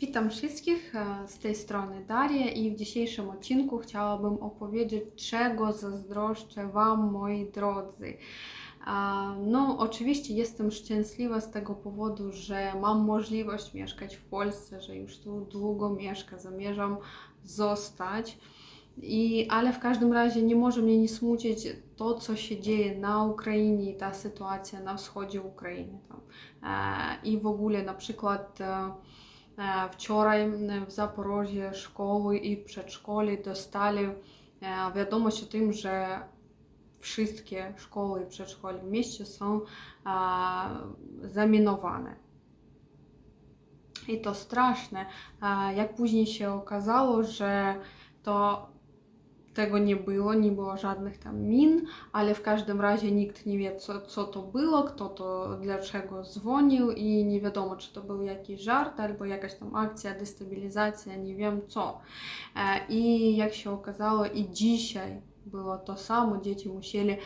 Witam wszystkich, e, z tej strony Daria i w dzisiejszym odcinku chciałabym opowiedzieć, czego zazdroszczę Wam, moi drodzy. No, oczywiście jestem szczęśliwa z tego powodu, że mam możliwość mieszkać w Polsce, że już tu długo mieszkam, zamierzam zostać. I, ale w każdym razie nie może mnie nie smucić to, co się dzieje na Ukrainie i ta sytuacja na wschodzie Ukrainy. Tam. E, I w ogóle na przykład e, wczoraj w Zaporożі szkoły i przedszkoli dostali e, wiadomość o tym, że wszystkie szkoły i przedszkole w mieście są zaminowane. I to straszne. Jak później się okazało, że to tego nie było, nie było żadnych tam min, ale w każdym razie nikt nie wie, co, co to było, kto to, dlaczego dzwonił i nie wiadomo, czy to był jakiś żart albo jakaś tam akcja, destabilizacja, nie wiem co. E, I jak się okazało, i dzisiaj było to samo, dzieci musieli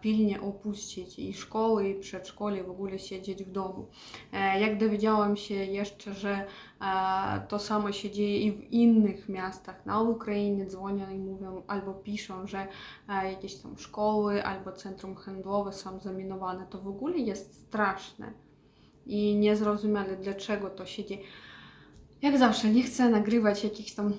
pilnie opuścić i szkoły, i przedszkole, i w ogóle siedzieć w domu. Jak dowiedziałam się jeszcze, że to samo się dzieje i w innych miastach na Ukrainie, dzwonią i mówią albo piszą, że jakieś tam szkoły albo centrum handlowe są zaminowane, to w ogóle jest straszne i niezrozumiale, dlaczego to się dzieje. Jak zawsze, nie chcę nagrywać jakichś tam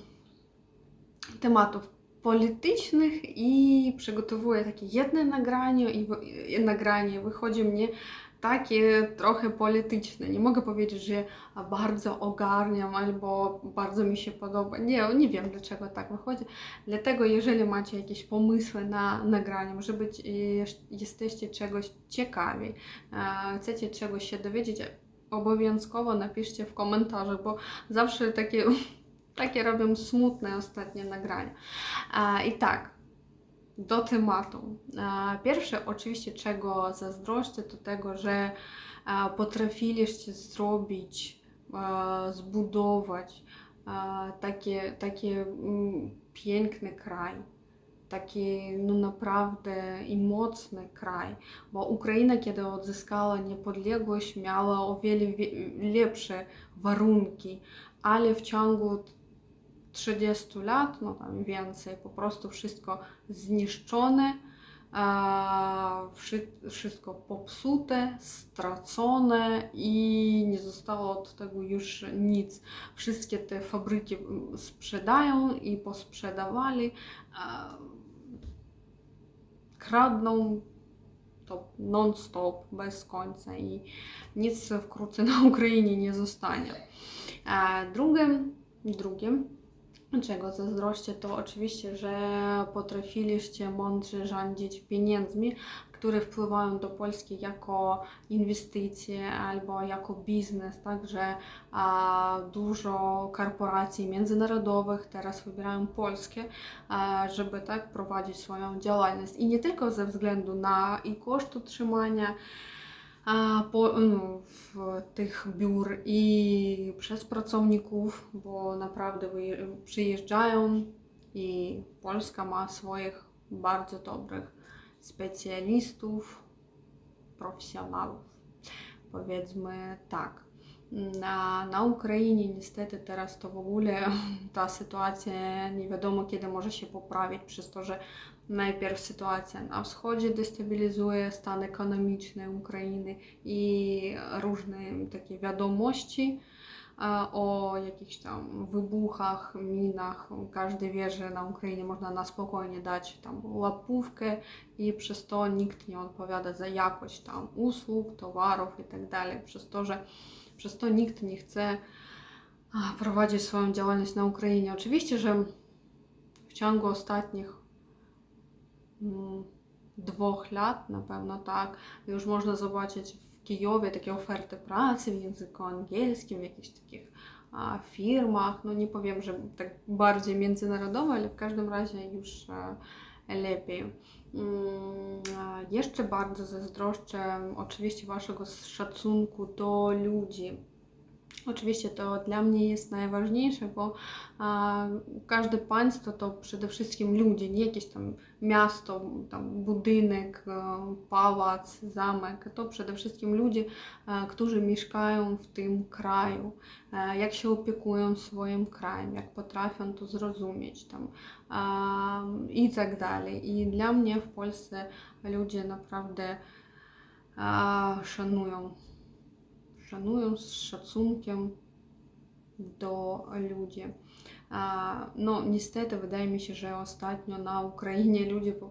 tematów politycznych i przygotowuję takie jedno nagranie i, i nagranie wychodzi mnie takie trochę polityczne. Nie mogę powiedzieć, że bardzo ogarniam albo bardzo mi się podoba. Nie, nie wiem dlaczego tak wychodzi. Dlatego jeżeli macie jakieś pomysły na nagranie, może być jeż- jesteście czegoś ciekawi, chcecie czegoś się dowiedzieć, obowiązkowo napiszcie w komentarzach, bo zawsze takie, takie robią smutne ostatnie nagrania. I tak, do tematu. Pierwsze, oczywiście, czego zazdroszczę, to tego, że potrafiliście zrobić, zbudować takie, takie mm, piękny kraj. Taki no naprawdę i mocny kraj, bo Ukraina, kiedy odzyskała niepodległość, miała o wiele wie- lepsze warunki, ale w ciągu 30 lat, no tam więcej, po prostu wszystko zniszczone, wszy- wszystko popsute, stracone i nie zostało od tego już nic. Wszystkie te fabryki sprzedają i posprzedawali, kradną to non-stop, bez końca i nic wkrótce na Ukrainie nie zostanie. Drugim, drugim czego zazdroszczę, to oczywiście, że potrafiliście mądrze rządzić pieniędzmi, które wpływają do Polski jako inwestycje albo jako biznes. Także dużo korporacji międzynarodowych teraz wybierają Polskę, a, żeby tak prowadzić swoją działalność. I nie tylko ze względu na i koszt utrzymania, po, no, w tych biur i przez pracowników, bo naprawdę przyjeżdżają i Polska ma swoich bardzo dobrych specjalistów, profesjonalów. Powiedzmy tak. Na Ukrainie niestety teraz to w ogóle ta sytuacja nie wiadomo kiedy może się poprawić przez to, że najpierw sytuacja na wschodzie destabilizuje stan ekonomiczny Ukrainy i różne takie wiadomości e, o jakichś tam wybuchach, minach. Każdy wie, że na Ukrainie można na spokojnie dać tam łapówkę i przez to nikt nie odpowiada za jakość tam usług, towarów i tak dalej. Przez to, że przez to nikt nie chce a, prowadzić swoją działalność na Ukrainie. Oczywiście, że w ciągu ostatnich dwóch lat, na pewno tak, już można zobaczyć w Kijowie takie oferty pracy w języku angielskim, w jakichś takich a, firmach, no nie powiem, że tak bardziej międzynarodowe, ale w każdym razie już e, lepiej. Mm, a Jeszcze bardzo zazdroszczę oczywiście Waszego szacunku do ludzi, Oczywiście to dla mnie jest najważniejsze, bo a, każde państwo to przede wszystkim ludzie, nie jakieś tam miasto, tam budynek, e, pałac, zamek. To przede wszystkim ludzie, e, którzy mieszkają w tym kraju, e, jak się opiekują swoim krajem, jak potrafią to zrozumieć tam a, i tak dalej. I dla mnie w Polsce ludzie naprawdę a, szanują szanują z szacunkiem do ludzi. No, niestety, wydaje mi się, że ostatnio na Ukrainie ludzie po,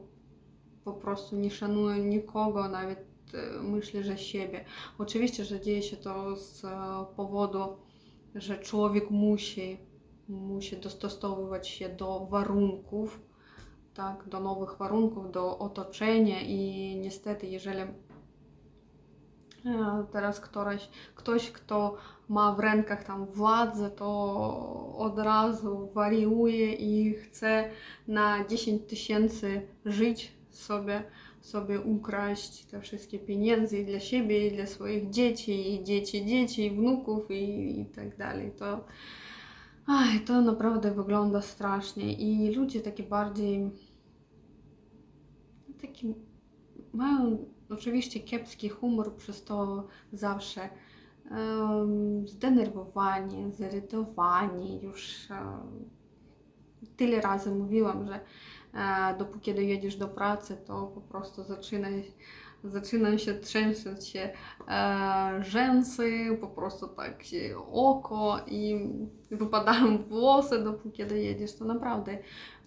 po prostu nie szanują nikogo, nawet e, myślę, że siebie. Oczywiście, że dzieje się to z e, powodu, że człowiek musi, musi dostosowywać się do warunków, tak, do nowych warunków, do otoczenia i niestety, jeżeli Teraz ktoś, ktoś, kto ma w rękach tam władzę, to od razu wariuje i chce na 10 tysięcy żyć sobie, sobie ukraść te wszystkie pieniądze i dla siebie, i dla swoich dzieci, i dzieci, dzieci, i wnuków i, i tak dalej. To, aj, to naprawdę wygląda strasznie i ludzie takie bardziej taki mają oczywiście kiepski humor, przez to zawsze um, zdenerwowani, zirytowani. Już tyle razy mówiłam, że e, dopóki dojedziesz do pracy, to po prostu zaczyna, zaczynają się trzęsać się e, rzęsy, po prostu tak się oko i wypadają włosy, dopóki dojedziesz. To naprawdę,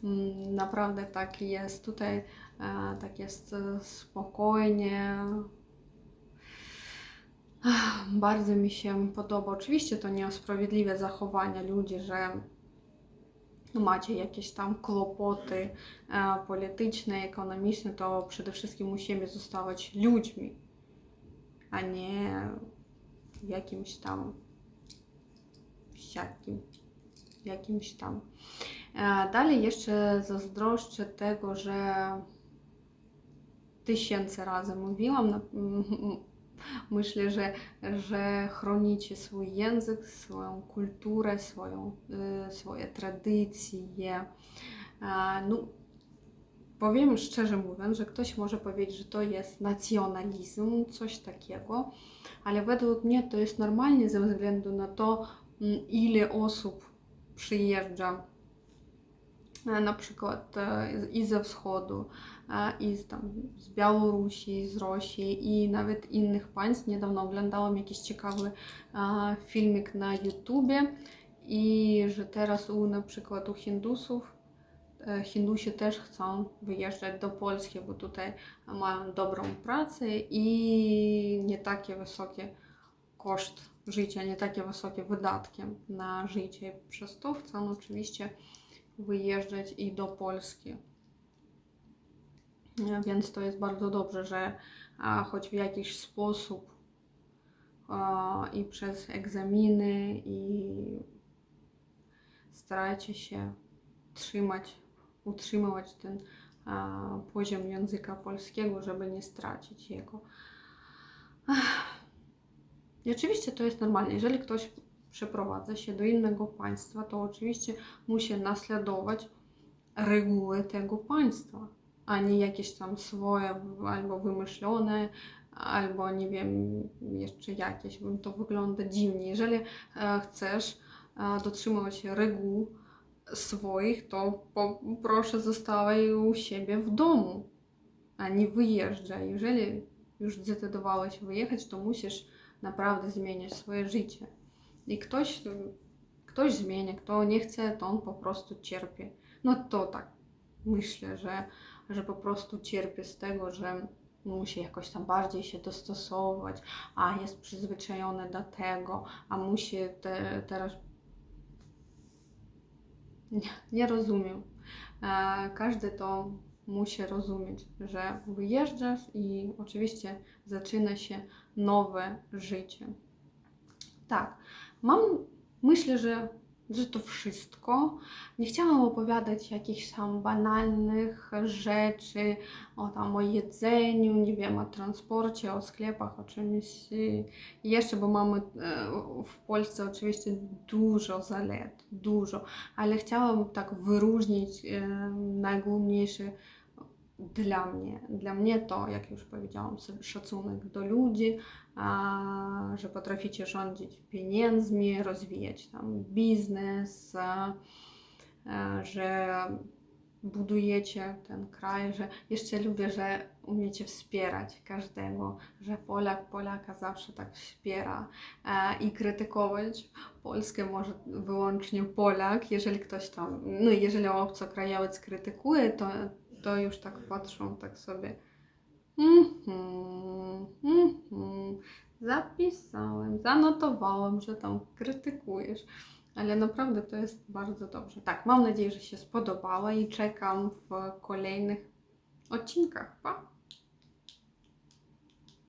mm, naprawdę tak jest. Tutaj tak jest e, spokojnie. Bardzo mi się podoba. Oczywiście to nie usprawiedliwia zachowania ludzi, że macie jakieś tam kłopoty e, polityczne, ekonomiczne, to przede wszystkim musimy zostawać ludźmi, a nie jakimś tam siakim, jakimś tam. E, dalej jeszcze zazdroszczę tego, że tysięcy razy mówiłam. Myślę, że, że chronicie swój język, swoją kulturę, swoją, y, swoje tradycje. No, powiem szczerze mówiąc, że ktoś może powiedzieć, że to jest nacjonalizm, coś takiego, ale według mnie to jest normalnie ze względu na to, ile osób przyjeżdża na przykład e, i ze wschodu, i z, tam, z Białorusi, z Rosji i nawet innych państw. Niedawno oglądałam jakiś ciekawy filmik na YouTubie i że teraz u na przykład Hindusów e, Hindusi też chcą wyjeżdżać do Polski, bo tutaj mają dobrą pracę i nie takie wysokie koszt życia, nie takie wysokie wydatki na życie. Przez to chcą oczywiście wyjeżdżać i do Polski. Więc to jest bardzo dobrze, że choć w jakiś sposób i przez egzaminy i staracie się trzymać, utrzymywać ten poziom języka polskiego, żeby nie stracić jego. I oczywiście to jest normalne. Jeżeli ktoś przeprowadza się do innego państwa, to oczywiście musi naśladować reguły tego państwa a nie jakieś tam swoje albo wymyślone, albo nie wiem, jeszcze jakieś, bo to wygląda dziwnie. Jeżeli e, chcesz e, dotrzymywać reguł swoich, to proszę zostawaj u siebie w domu, a nie wyjeżdżaj. Jeżeli już zdecydowałeś wyjechać, to musisz naprawdę zmieniać swoje życie. I ktoś, ktoś zmienia, kto nie chce, to on po prostu cierpi. No to tak, myślę, że że po prostu cierpię z tego, że musi jakoś tam bardziej się dostosować, a jest przyzwyczajony do tego, a musi te, teraz. Nie, nie rozumiem. E, każdy to musi rozumieć, że wyjeżdżasz i oczywiście zaczyna się nowe życie. Tak, mam, myślę, że że to wszystko. Nie chciałam opowiadać jakichś tam banalnych rzeczy, o tam o jedzeniu, nie wiem, o transporcie, o sklepach, o czymś y, jeszcze, bo mamy e, w Polsce oczywiście dużo zalet, dużo, ale chciałam tak wyróżnić najgłówniejsze dla mnie. Dla mnie to, jak już powiedziałam, szacunek do ludzi, że potraficie rządzić pieniędzmi, rozwijać tam biznes, że budujecie ten kraj, że jeszcze lubię, że umiecie wspierać każdego, że Polak Polaka zawsze tak wspiera i krytykować Polskę może wyłącznie Polak, jeżeli ktoś tam, no jeżeli obcokrajowiec krytykuje, to, to już tak patrzą, tak sobie Mhm, mhm. Zapisałem, zanotowałem, że tam krytykujesz, ale naprawdę to jest bardzo dobrze. Tak, mam nadzieję, że się spodobało i czekam w kolejnych odcinkach. Pa!